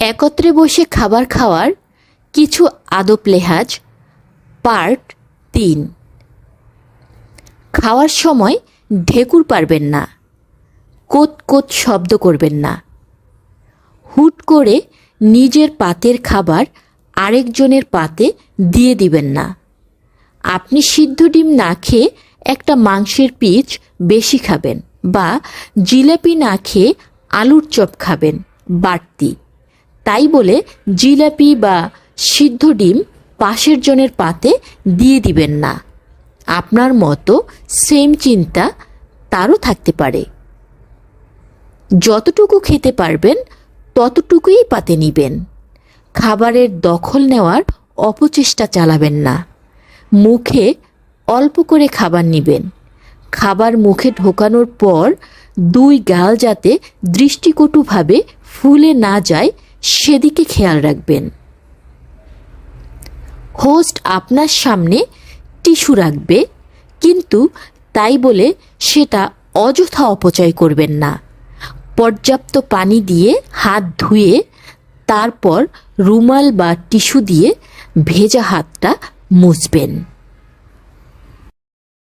একত্রে বসে খাবার খাওয়ার কিছু আদব লেহাজ। পার্ট তিন। খাওয়ার সময় ঢেকুর পারবেন না। কোত কোত শব্দ করবেন না। হুট করে নিজের পাতের খাবার আরেকজনের পাতে দিয়ে দিবেন না। আপনি সিদ্ধ ডিম না খেয়ে একটা মাংসের পিচ বেশি খাবেন বা জিলাপি না খেয়ে আলুর চপ খাবেন। বাড়তি। তাই বলে জিলাপি বা সিদ্ধ ডিম পাশের জনের পাতে দিয়ে দিবেন না। আপনার মতো সেম চিন্তা তারও থাকতে পারে। যতটুকু খেতে পারবেন, ততটুকুই পাতে নিবেন। খাবারের দখল নেওয়ার অপচেষ্টা চালাবেন না। মুখে অল্প করে খাবার নিবেন। খাবার মুখে ঢোকানোর পর দুই গাল যাতে দৃষ্টিকটুভাবে ফুলে না যায় সেদিকে খেয়াল রাখবেন। হোস্ট আপনার সামনে টিস্যু রাখবে, কিন্তু তাই বলে সেটা অযথা অপচয় করবেন না। পর্যাপ্ত পানি দিয়ে হাত ধুয়ে, তারপর রুমাল বা টিস্যু দিয়ে ভেজা হাতটা মুছবেন।